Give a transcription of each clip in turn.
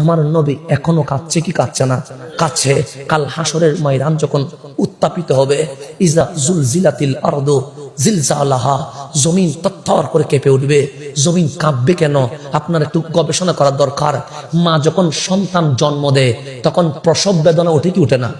আমার নবী এখনও কাঁদছে কি কাঁদছে না? কাছে কাল হাসরের ময়দান যখন উত্তাপিত হবে। ইজা জুল জিলাতিল আরদু জিলজালাহা, জমিন তত্তর করে কেঁপে উঠবে। জমিন কাঁপবে কেন? আপনার একটু গবেষণা করার দরকার। মা যখন সন্তান জন্ম দেয়, তখন প্রসব বেদনা কি উঠে না?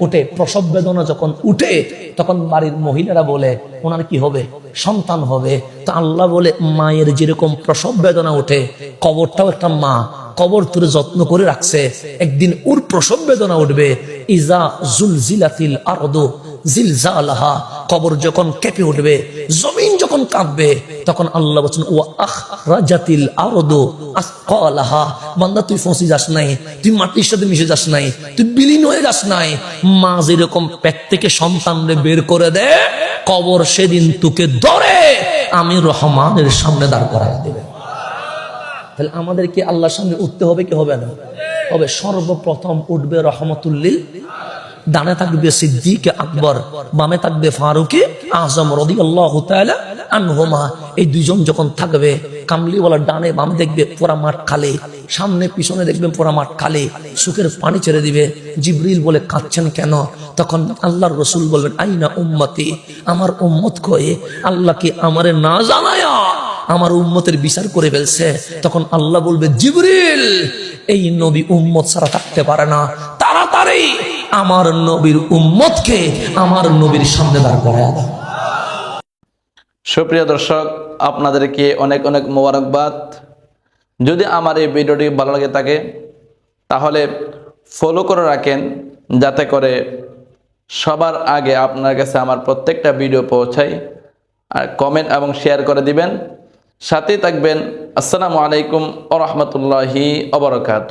উঠে প্রসব বেদনা যখন উঠে, তখন বাড়ির মহিলারা বলে, ওনার কি হবে? সন্তান হবে। তো আল্লাহ বলে, মায়ের যেরকম প্রসব বেদনা উঠে কবরটাও একটা মা। কবর তুলে যত্ন করে রাখছে। একদিন ওর প্রসব বেদনা উঠবে। ইজা জুল জিলাতিল আরদু জিলজালাহা কবর যখন কেঁপে উঠবে, জমিন যখন কাঁপবে, তখন আল্লাহ বলছেন ও আখ রাজাতিল আরদু আসকালাহা। বান্দা, তুই ফসি যাস নাই, তুই মাটির সাথে মিশে যাস নাই, তুই বিলীন হয়ে যাস নাই। মা যেরকম পেট থেকে সন্তানরে বের করে দে কবর সেদিন তোকে ধরে, আমি রহমানের সামনে দাঁড় করাই দেবে। তাহলে আমাদের কি আল্লাহর সামনে উঠতে হবে কি হবে না? হবে সর্বপ্রথম উঠবে রহমতুল্লিল ডানে থাকবে সিদ্দিক আকবর, বামে থাকবে ফারুকি আজম রদি আল্লাহ আনহুমা। এই দুইজন যখন থাকবে, কামলিওয়ালা ডানে বামে দেখবে পুরা মাঠ খালি, সামনে পিছনে দেখবে পুরা মাঠ খালি, সুখের পানি ছেড়ে দিবে। জিবরিল বলে, কাঁদছেন কেন? তখন আল্লাহর রসুল বলবেন, আইনা উম্মতি, আমার উম্মত কয়ে আল্লাহকে আমারে না জানায়া আমার উম্মতের বিচার করে ফেলছে? তখন আল্লাহ বলবে, জিবরিল, এই নবী উম্মত ছাড়া থাকতে পারে না। তাড়াতাড়ি আমার নবীর উম্মতকে আমার নবীর সামনে দাঁড় করায় দাও। সুপ্রিয় দর্শক, আপনাদেরকে অনেক অনেক মোবারকবাদ। যদি আমার এই ভিডিওটি ভালো লাগে থাকে, তাহলে ফলো করে রাখেন, যাতে করে সবার আগে আপনার কাছে আমার প্রত্যেকটা ভিডিও পৌঁছায়। আর কমেন্ট এবং শেয়ার করে দিবেন। সাথেই থাকবেন। আসসালামু আলাইকুম ও রহমতুল্লাহি অবরকাত